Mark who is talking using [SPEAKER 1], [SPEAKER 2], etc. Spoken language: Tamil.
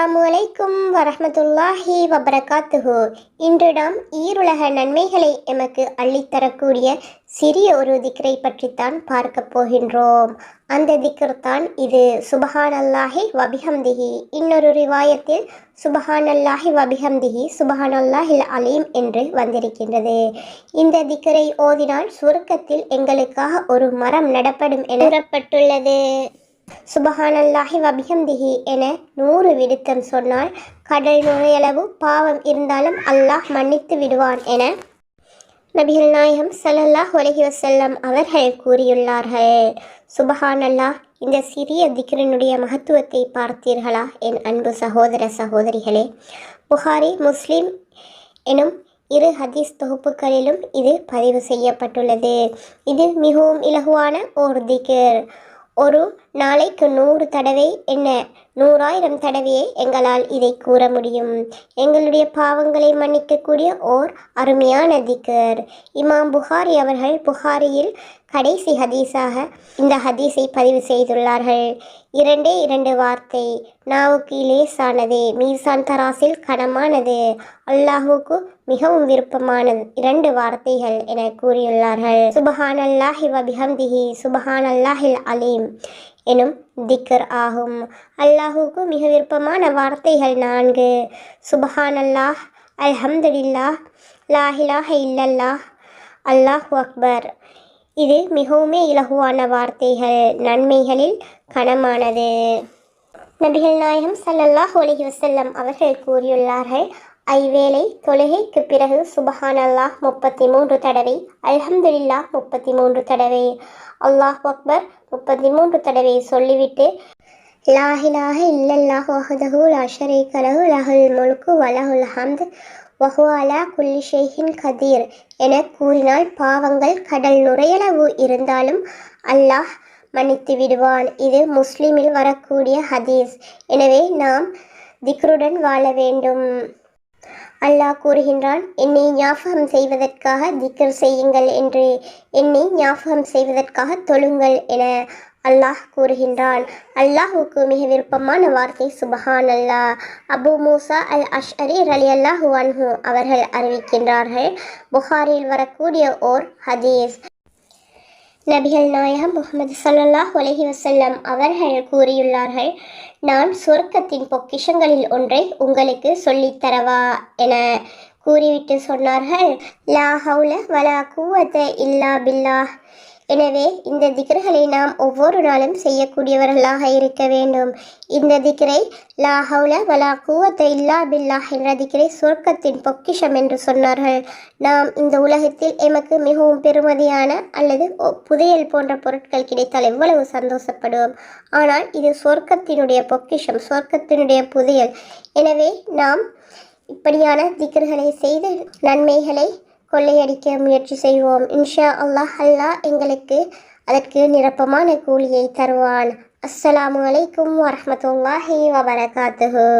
[SPEAKER 1] அஸ்ஸலாமு அலைக்கும் வரஹ்மத்துல்லாஹி வபரகாத்துஹு. இன்று நாம் ஈருலக நன்மைகளை எமக்கு அள்ளித்தரக்கூடிய சிறிய ஒரு திக்ரை பற்றித்தான் பார்க்க போகின்றோம். அந்த திக்ர் தான் இது. சுபஹானல்லாஹி வபிஹம்திஹி. இன்னொரு ரிவாயத்தில் சுபஹானல்லாஹி வபிஹம்திஹி சுபஹானல்லாஹில் அலீம் என்று வந்திருக்கின்றது. இந்த திக்ரை ஓதினால் சுருக்கத்தில் எங்களுக்காக ஒரு மரம் நடப்படும் என கூறப்பட்டுள்ளது. சுபஹானல்லாஹி வபிஹம்திஹி என நூறு விடுத்தம் சொன்னால் கடல் நுழையளவு பாவம் இருந்தாலும் அல்லாஹ் மன்னித்து விடுவான் என நபிகள் நாயகம் சல்லல்லாஹ் உலகி வசல்லம் அவர்கள் கூறியுள்ளார்கள். சுபஹானல்லாஹ் இந்த சிறிய திக்ரனுடைய மகத்துவத்தை பார்த்தீர்களா? என் அன்பு சகோதர சகோதரிகளே புகாரி முஸ்லிம் எனும் இரு ஹதீஸ் தொகுப்புகளிலும் இது பதிவு செய்யப்பட்டுள்ளது. இது மிகவும் இலகுவான ஓர் திகர். ஒரு நாளைக்கு நூறு தடவை என்ன? நூறாயிரம் தடவையே எங்களால் இதை கூற முடியும். எங்களுடைய பாவங்களை மன்னிக்கக்கூடிய ஓர் அருமையான திக்கர். இமாம் புகாரி அவர்கள் புகாரியில் கடைசி ஹதீஸாக இந்த ஹதீஸை பதிவு செய்துள்ளார்கள். இரண்டே இரண்டு வார்த்தை. நாவுக்கு இலேசானது மீசான் தராசில் கனமானது. அல்லாஹுக்கு மிகவும் விருப்பமானது இரண்டு வார்த்தைகள் என கூறியுள்ளார்கள். சுபஹான் அல்லாஹி வபிஹம்திஹி சுபஹான் அல்லாஹில் அலீம். எனும் திக்கர் ஆகும். அல்லாஹுக்கு மிக விருப்பமான வார்த்தைகள் நான்கு. சுபஹான் அல்லாஹ் அல்ஹம்துலில்லாஹ் லாஹிலாஹ இல்லல்லாஹ் அல்லாஹ் அக்பர். இது மிகவுமே இலகுவான வார்த்தைகள் நன்மைகளில் கனமானது. நபிகள் நாயகம் சல்லல்லாஹ் அலைஹி வசல்லம் அவர்கள் கூறியுள்ளார்கள் ஐவேளை தொழுகைக்கு பிறகு சுபஹான் அல்லாஹ் முப்பத்தி மூன்று தடவை அல்ஹம்துலில்லாஹ் முப்பத்தி மூன்று தடவை அல்லாஹ் அக்பர் முப்பத்தி மூன்று தடவை சொல்லிவிட்டு லாஹிலாக இல்லல்லாஹ் வஹதஹு லா ஷரீக லஹு லஹுல் முல்கு வலஹுல் ஹம்த் வஹு அலா குல்லி ஷேஹின் கதீர் என கூறினால் பாவங்கள் கடல் நுரையளவு இருந்தாலும் அல்லாஹ் மன்னித்து விடுவான். இது முஸ்லிமில் வரக்கூடிய ஹதீஸ். எனவே நாம் திக்ருடன் வாழ வேண்டும். அல்லாஹ் கூறுகின்றான் என்னை ஞாபகம் செய்வதற்காக திக்கர் செய்யுங்கள் என்று என்னை ஞாபகம் செய்வதற்காக தொழுங்கள் என அல்லாஹ் கூறுகின்றான். அல்லாஹுக்கு மிக விருப்பமான வார்த்தை சுபஹான் அல்லாஹ் அபு மூசா அல் அஷ்அரி அலி அல்லாஹு அன்ஹு அவர்கள் அறிவிக்கின்றார்கள் புகாரில் வரக்கூடிய ஓர் ஹதீஸ் நபிகள் நாயகம் முகமது சல்லாஹ் உலகி வசல்லம் அவர்கள் கூறியுள்ளார்கள் நான் சொர்க்கத்தின் பொக்கிஷங்களில் ஒன்றை உங்களுக்கு சொல்லித் தரவா என கூறிவிட்டு சொன்னார்கள். லா ஹவுல வலா கூவத்த இல்லா பில்லாஹ் எனவே இந்த திக்ர்களை நாம் ஒவ்வொரு நாளும் செய்யக்கூடியவர்களாக இருக்க வேண்டும். இந்த திக்ரை லா ஹவுல வலா கூவத்தை இல்லா பில்லாஹ் என்ற திக்ரை சொர்க்கத்தின் பொக்கிஷம் என்று சொன்னார்கள். நாம் இந்த உலகத்தில் எமக்கு மிகவும் பெருமதியான அல்லது புதையல் போன்ற பொருட்கள் கிடைத்தால் எவ்வளவு சந்தோஷப்படுவோம். ஆனால் இது சொர்க்கத்தினுடைய பொக்கிஷம் சொர்க்கத்தினுடைய புதையல். எனவே நாம் இப்படியான திக்ர்களை செய்து நன்மைகளை கொள்ளையடிக்க முயற்சி செய்வோம். இன்ஷா அல்லாஹ் அல்லாஹ் எங்களுக்கு அதற்கு நிரப்பமான கூலியை தருவான். அஸ்ஸலாமு அலைக்கும் வரமத்துல்லாஹி வபரகாத்துஹு.